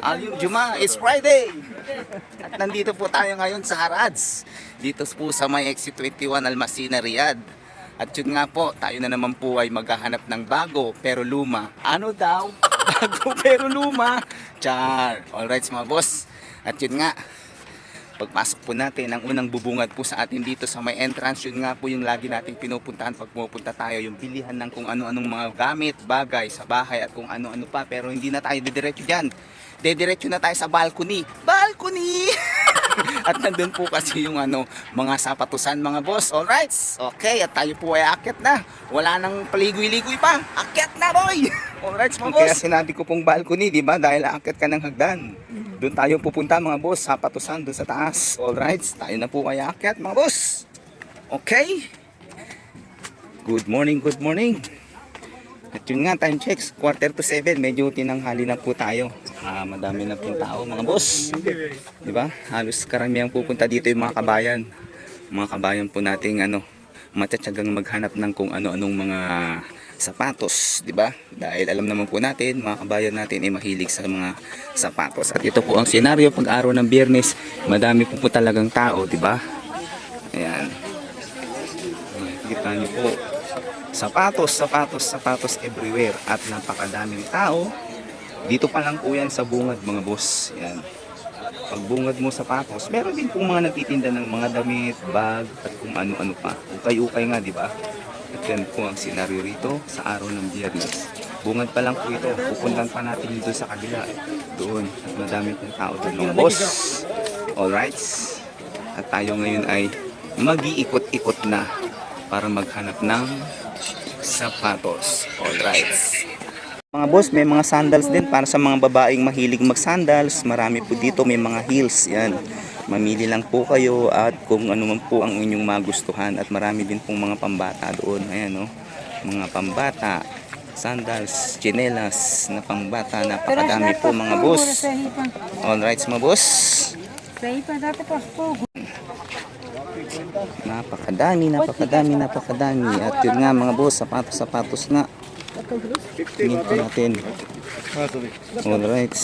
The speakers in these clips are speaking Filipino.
Alim Juma, it's Friday. At nandito po tayo ngayon sa Harads. Dito po sa may exit 21 Almasina, Riyadh. At yun nga po, tayo na naman po ay maghahanap ng bago pero luma. Ano daw? Bago pero luma. Char. Alright mga boss. At yun nga, pagpasok po natin, ang unang bubungad po sa atin dito sa may entrance, yun nga po yung lagi nating pinupuntahan pag pumupunta tayo, yung bilihan ng kung ano-anong mga gamit, bagay sa bahay at kung ano-ano pa. Pero hindi na tayo didiretso dyan. Dediretso na tayo sa balcony. Balcony! at nandun po kasi yung ano, mga sapatusan mga boss. Alright? Okay, at tayo po ay akit na. Wala nang paligoy-ligoy pa. Akit na boy! Alright mga boss. Kaya sinabi ko pong balcony, di ba? Dahil akit ka ng hagdan. Doon tayo pupunta mga boss, sapatusan doon sa taas. Alright, tayo na po kaya akit mga boss. Okay? Good morning, good morning. At yun nga, time checks, quarter to seven, medyo tinanghali na po tayo. Ah, madami na pong tao mga boss. Di ba? Halos karamihan pupunta dito yung mga kabayan. Mga kabayan po nating ano, matatsagang maghanap ng kung ano-anong mga sapatos, di ba? Dahil alam naman po natin, mga kabayan natin ay mahilig sa mga sapatos. At ito po ang senaryo pag araw ng biyernes, madami po po talagang tao, di ba? Ayan. Kita niyo po, sapatos, sapatos, sapatos everywhere at napakadaming tao. Dito pa lang po yan sa bungad mga boss. Yan. Pag bungad mo sapatos, meron din pong mga nagtitinda ng mga damit, bag, at kung ano-ano pa. Ukay-ukay nga, di ba? At yan po ang senaryo rito sa araw ng biyernes. Bungad pa lang po ito. Pupuntan pa natin doon sa kabila. Doon. At madami pong tao doon mga boss. Alright. At tayo ngayon ay mag-iikot-ikot na para maghanap ng sapatos. Alright. Mga boss, may mga sandals din para sa mga babaeng mahilig mag-sandals. Marami po dito, may mga heels. Yan. Mamili lang po kayo at kung ano man po ang inyong magustuhan. At marami din pong mga pambata doon. Ayan, oh. Mga pambata, sandals, chinelas na pangbata. Napakadami po mga boss. Alright, mga boss. Napakadami, napakadami, napakadami. At yun nga mga boss, sapatos, sapatos nga. Tingin po natin. Alright.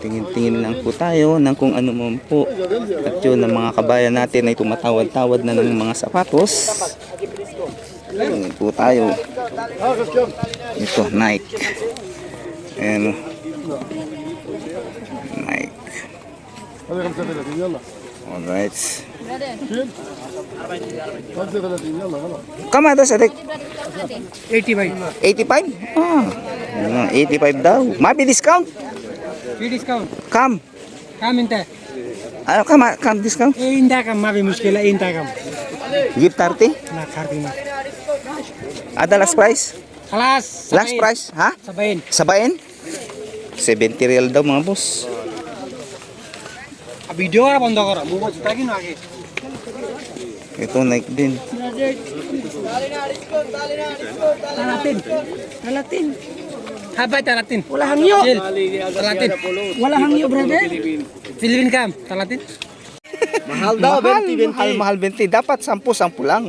Tingin-tingin lang po tayo ng kung ano man po. At yun ang mga kabayan natin ay tumatawad-tawad na ng mga sapatos. Tingin po tayo. Ito, Nike. Ayan. Nike. Alright. Kama ah. daw sa 85. 85? Ah. 85 daw. Mabi discount? Free discount. Kam. Kam inte. Ah, kam kam discount? Eh, kam mabi muskila inda kam. Give 30? Na 30 na. Ada last price? Alas. Last price, ha? Sabayin. Sabayin? 70 real daw mga boss. Abidyo Video ra pondok ra. Bubo tagin lagi. Ito Nike din. Talatin. Talatin. Habay talatin. Wala hangyo. Talatin. Wala hangyo, brother. Philippine cam. Talatin. mahal daw, 20, 20. Mahal, mahal 20. Dapat 10, 10 lang.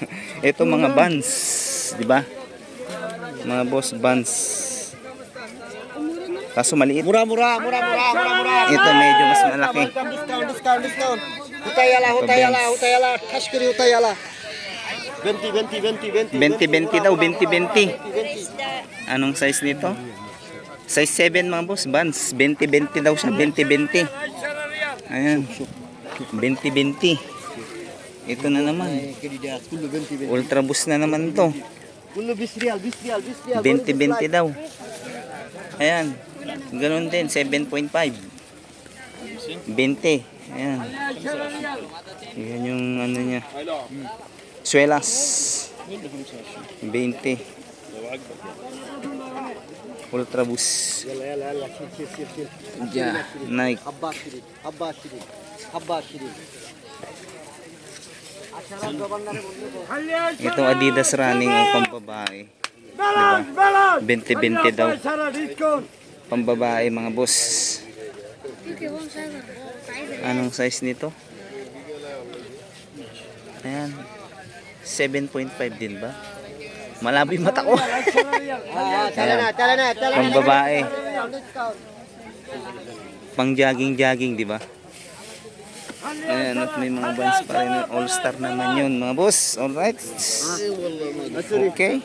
Ito mga buns. Di ba? Mga boss buns. Kaso maliit. Mura, mura, mura, mura, mura, mura. Ito medyo mas malaki. Discount, discount, discount. Hutayala, hutayala, hutayala. Tash kiri hutayala. 20, 20, 20, 20. 20, 20 daw, 20, 20. Anong size nito? Size 7 mga boss, bands. 20, 20 daw siya, 20, 20. Ayan. 20, 20. Ito na naman. Ultra boost na naman to. 20, 20 daw. Ayan. Ganun din, 7.5. 20. Ayan. Ayan yung ano niya. Suelas. 20. Ultrabus. Yeah, Nike. Itong Adidas running ang pambabae. Diba? 20-20 daw. Pambabae mga boss. Anong size nito? Ayan. 7.5 din ba? Malabo yung mata ko. Ah, tala na, tala na, tala na. Pang babae. Pang jogging-jogging, di ba? Ayan, at may mga bands pa rin. All-star naman yun, mga boss. Alright. Okay.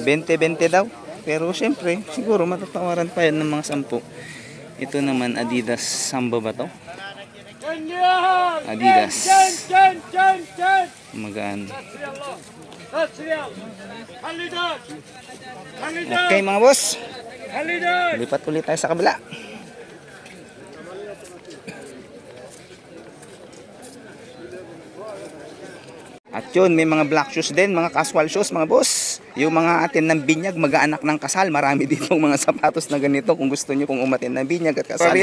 20-20 daw. Pero syempre, siguro matatawaran pa yan ng mga sampu. Ito naman, Adidas Samba ba to? Adidas. Magaan. Okay mga boss. Lipat ulit tayo sa kabila. At yun, may mga black shoes din, mga casual shoes, mga boss. Yung mga atin ng binyag, mag-aanak ng kasal, marami dito mga sapatos na ganito. Kung gusto nyo kung umatin ng binyag at kasal,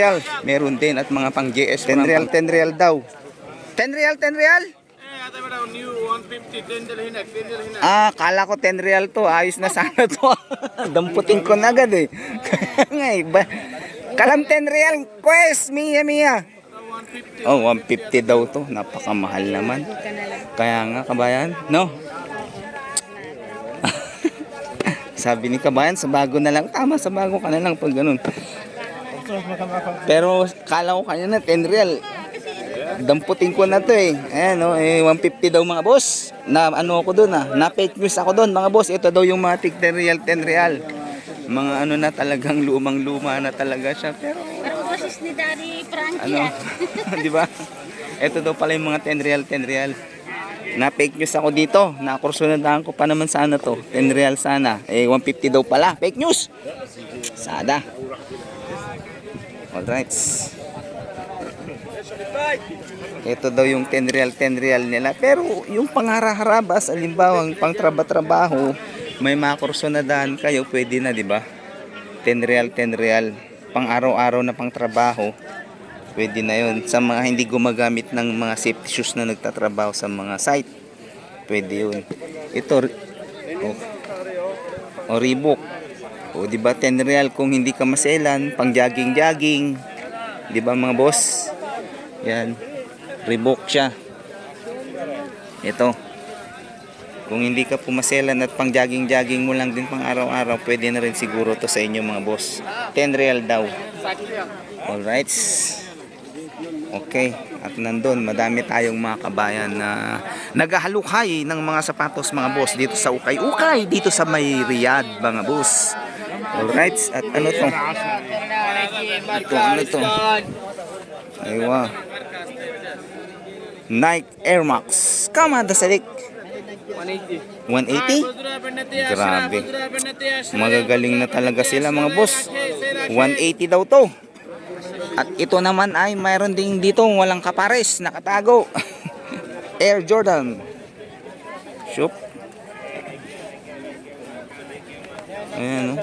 meron din. At mga pang GS, 10 real, 10 real daw. 10 real, 10 real? Ah, kala ko 10 real to. Ayos na sana to. Damputin ko na agad eh. Ngay, ba? Kalam 10 real. Quest, Mia, Mia. Oh, 150 daw to. Napakamahal naman. Kaya nga, kabayan. No? Sabi ni kabayan, sa bago na lang. Tama, sa bago ka na lang pag ganun. Pero kala ko kanya na 10 real. Damputin ko na to eh. Ayan oh, eh, 150 daw mga boss. Na ano ako doon ah. Na fake news ako doon mga boss. Ito daw yung mga tig 10 real, 10 real. Mga ano na talagang lumang luma na talaga siya. Pero boses ni Daddy Frankie ano, ah. di ba? Ito daw pala yung mga 10 real, 10 real. Na fake news ako dito. Nakursunadahan ko pa naman sana to. 10 real sana. Eh 150 daw pala. Fake news. Sada. Alright. Ito daw yung 10 real, 10 real nila. Pero yung pangaraharabas, alimbawa, pang trabaho may makursunadahan kayo, pwede na, di ba? 10 real, 10 real. Pang araw-araw na pang trabaho, pwede na yun. Sa mga hindi gumagamit ng mga safety shoes na nagtatrabaho sa mga site, pwede yun. Ito, oh, o Reebok. O di ba 10 real kung hindi ka maselan, pang jogging-jogging. Di ba mga boss? Yan. Reebok siya. Ito. Kung hindi ka pumaselan at pang jogging-jogging mo lang din pang araw-araw, pwede na rin siguro to sa inyo mga boss. 10 real daw. Alright. Okay. At nandun, madami tayong mga kabayan na naghahalukay ng mga sapatos mga boss dito sa Ukay-Ukay, dito sa may Riyadh mga boss. Alright. At ano to? Ito, ano to? Aywa. Nike Air Max. Kama dasalik. 180? Grabe. Magagaling na talaga sila mga boss. 180 daw to. At ito naman ay mayroon ding dito walang kapares, nakatago. Air Jordan. Shoop. Ayan oh.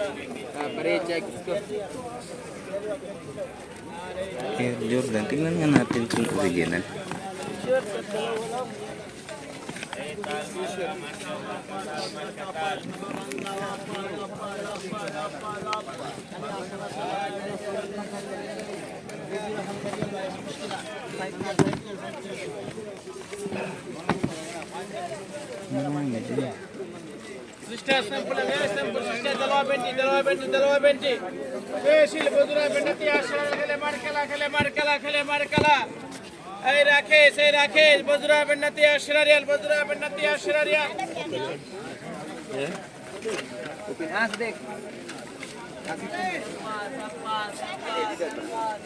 Air Jordan. Tingnan nga natin kung original. Sister, simple, very simple. Sister, dalwa benti, dalwa benti, dalwa benti. Eh, sil bodura benti, ashara khale mar kala, khale mar kala, khale mar kala. এই রাকেশ এই রাকেশ বজরা বেন্নাতি Yeah. Open as dek.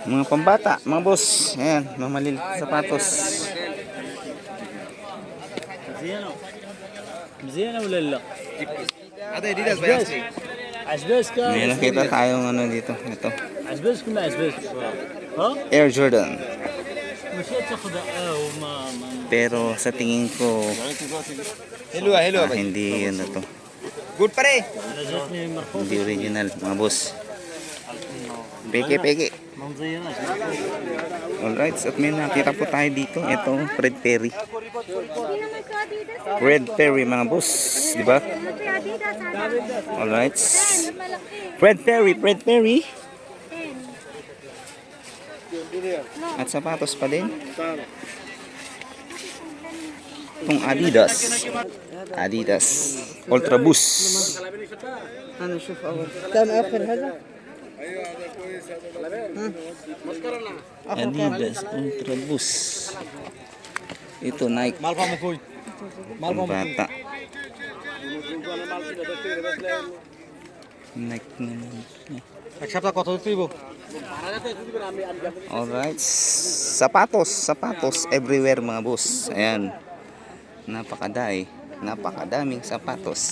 Mga pambata, mga boss. Ayan, mga malilit sapatos. Mzina wala lang. Ate, Adidas ba yan? Asbes ka. May nakita tayong ano dito. Ito. Asbes ka na asbes. Huh? Air Jordan. Oh, Pero sa tingin ko, Hello, hello. Ah, ah hindi ano to. Good pare. Hindi original, mga boss. Peke, peke. Alright, at may nakita po tayo dito. Ito, Fred Perry. Fred Perry, mga boss. Di ba? Alright. Fred Perry, Fred Perry. At sapatos pa din Itong Adidas. Adidas. Ultra Boost. Adidas Ultra Boost. Ito Nike. মাল পাবো কই মাল Pang পাবো bata. Nike naman. এক সপ্তাহ কত তুইব Alright. Sapatos, sapatos everywhere mga boss. Ayan. Napakadai. Napakadaming sapatos.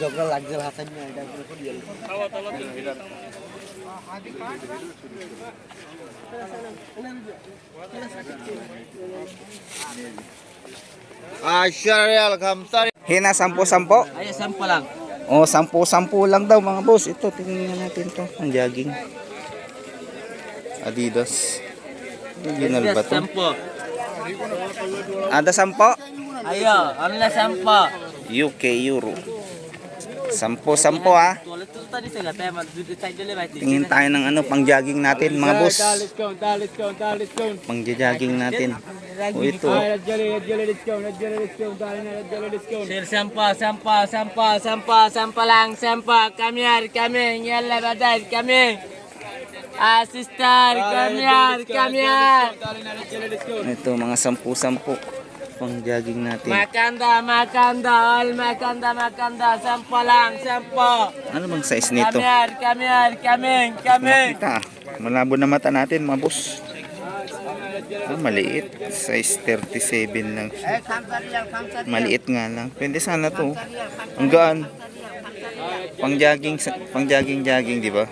ঝগড়া লাগছে হাসান এটা Asyarial kamsari. Hina, sampo-sampo. Ay, sampa lang. Oh, sampo-sampo lang daw mga boss. Ito, tingnan natin to. Ang jogging. Adidas. Original ba to? Sampo. Ada sampo? Ayo, na sampo? UK Euro. Ah. Saya dulu mati. Tingin tayo ng ano, pang jogging natin mga boss. Pang jogging natin. O ito. Sir sampa, sampa, sampa, sampa, sampa lang, sampa. Kami here, kami, yalla badal, kami. Ah, sister, kami here, kami here. Ito, mga sampu-sampu. Pang jogging natin. Makanda, makanda, all makanda, makanda, sampa lang, sampa. Ano bang size nito? here, kami here, kami, kami. Kita. Malabo na mata natin mga boss. Ah, maliit. Size 37 lang siya. Maliit nga lang. Pwede sana to. Ang gaan. Pang jogging, pang jogging jogging, di ba?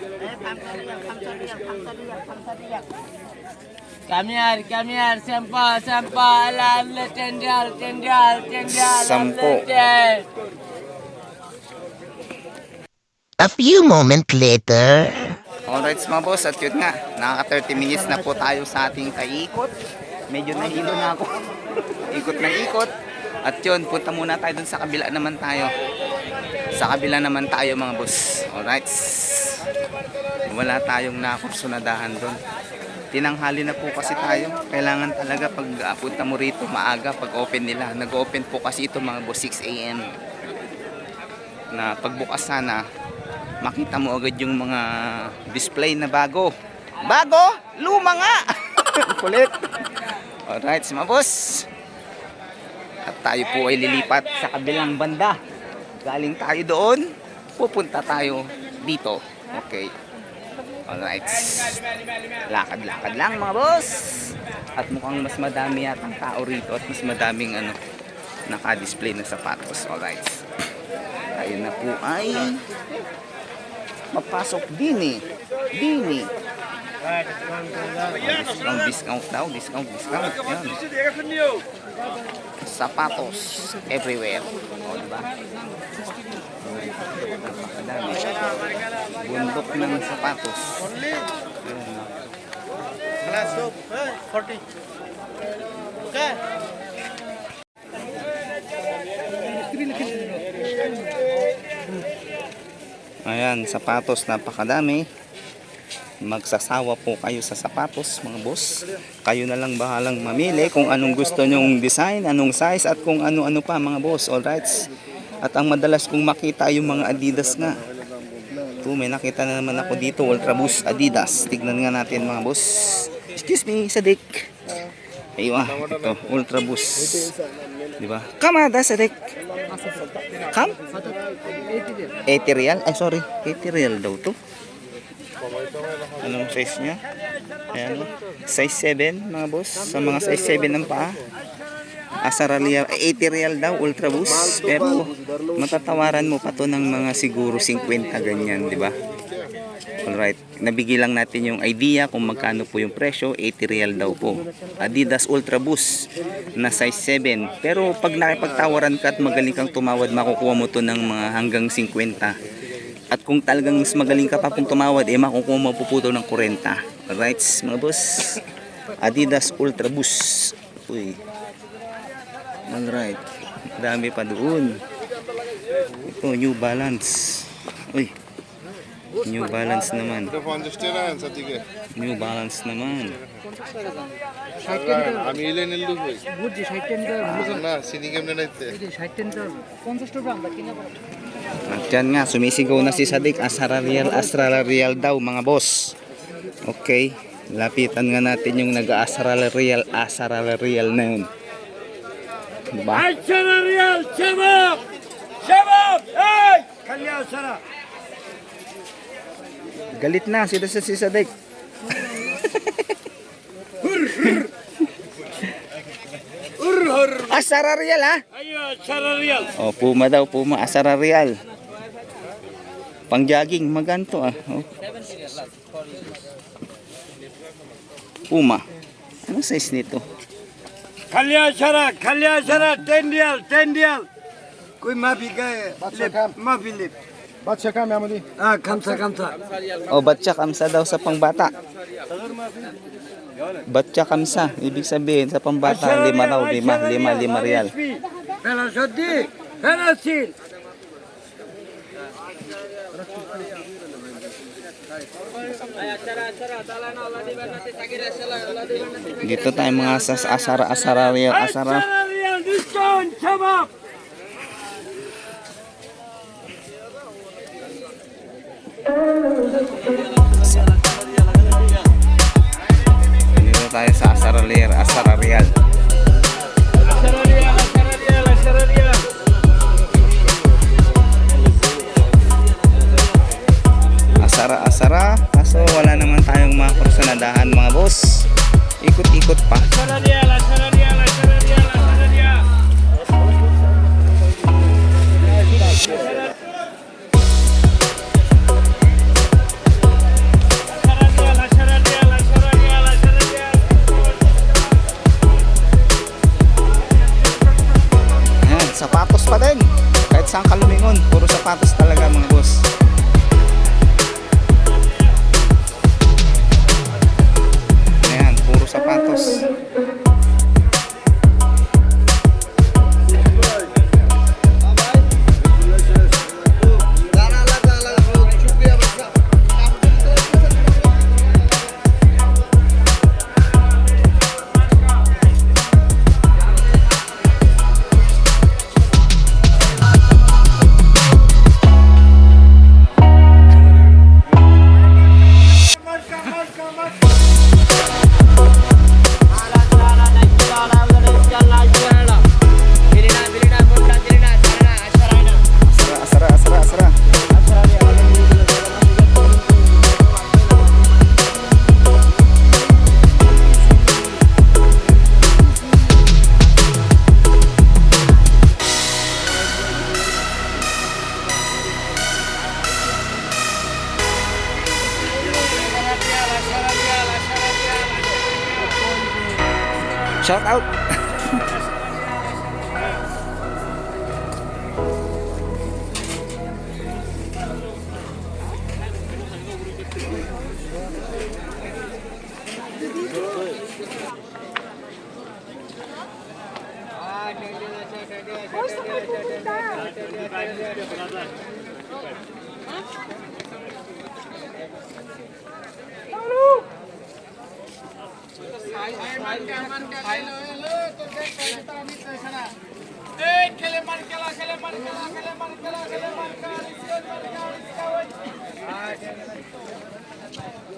Kami here, kami here, sampa, sampa, ala, ala, tendal, tendal, tendal, Sampo. A few moments later. Alright mga boss, at yun nga, nakaka 30 minutes na po tayo sa ating kaikot. Medyo nahilo na ako. ikot na ikot. At yun, punta muna tayo dun sa kabila naman tayo. Sa kabila naman tayo mga boss. Alright. Wala tayong nakursunadahan dun. Tinanghali na po kasi tayo. Kailangan talaga pag ah, punta mo rito maaga pag open nila. Nag-open po kasi ito mga boss 6 a.m. Na pagbukas sana, makita mo agad yung mga display na bago. Bago? Luma nga! Kulit. Alright, mga boss. At tayo po ay lilipat sa kabilang banda. Galing tayo doon, pupunta tayo dito. Okay. Alright. Lakad-lakad lang mga boss. At mukhang mas madami yata ang tao rito at mas madaming ano, naka-display na sapatos. Alright. Tayo na po ay mapasok din eh. Din eh. Discount, discount daw, discount, discount. Yan. Sapatos everywhere. O, diba? Bundok ng sapatos. Ayan. Ayan, sapatos napakadami. Magsasawa po kayo sa sapatos, mga boss. Kayo na lang bahalang mamili kung anong gusto nyong design, anong size, at kung ano-ano pa, mga boss. Alright. At ang madalas kong makita yung mga Adidas nga. Ito, may nakita na naman ako dito, Ultra Boost Adidas. Tignan nga natin, mga boss. Excuse me, Sadik. Aywa, ito, Ultra Boost. Di ba? Kamada, Sadik. Kam? 80 real? Ay, sorry. 80 real daw to. Anong size niya? Ayan. Size 7, mga boss. Sa mga size 7 ng paa. Asaralia, 80 real daw, ultra boost. Pero matatawaran mo pa to ng mga siguro 50 ganyan, di ba? Alright, nabigay lang natin yung idea kung magkano po yung presyo, 80 real daw po. Adidas Ultra Boost na size 7. Pero pag nakipagtawaran ka at magaling kang tumawad, makukuha mo to ng mga hanggang 50 At kung talagang mas magaling ka pa pong tumawad, eh makukuha daw ng 40. Alright, mga boss. Adidas Ultra Boost. Uy. Alright. Dami pa doon. Ito, New Balance. Uy. New Balance naman. New Balance naman. আমি at nga, sumisigaw na si Sadik. Asrarial, asrarial daw mga boss. Okay. Lapitan nga natin yung nag-asrarial, asrarial na yun. Diba? Asrarial, shabab! Shabab! Ay! Kalyaw sarap! Galit na sila sa si Sadik. Asararial ha? Sararial. Oh, puma daw, puma. Ah, Asara real. Pang jogging, maganto ah. Oh. Puma. Ano size nito? Kalyasara, kalyasara, tendial, tendial. Koi mabigay, eh. lip, mabilip. Batsa ka, Mamadi? Ah, kamsa, kamsa. Oh, batsa, kamsa daw sa pangbata. Batsa, kamsa. Ibig sabihin, sa pangbata, ah, lima daw, ah, lima, lima, lima, lima real. Fena Shoddi! Fena Sil! Dito tayo mga sa asara, asara real, asara. Sara Real! Discount! Shabab! Dito tayo sa asara real, asara real. Wala naman tayong mga kursanadahan mga boss. Ikot-ikot pa.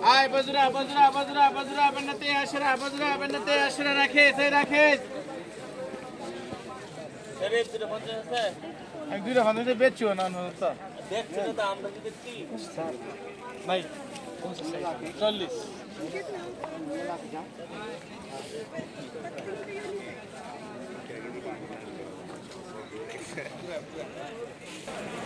আয় বজরা বজরা বজরা বজরা, বন্নতে আশরা বজরা, বন্নতে আশরা রাখে সে রাখে দুইটা ভালো আমি দুইটা হান্ড্রেডে বেচছিও না তো নাই চল্লিশ Yeah.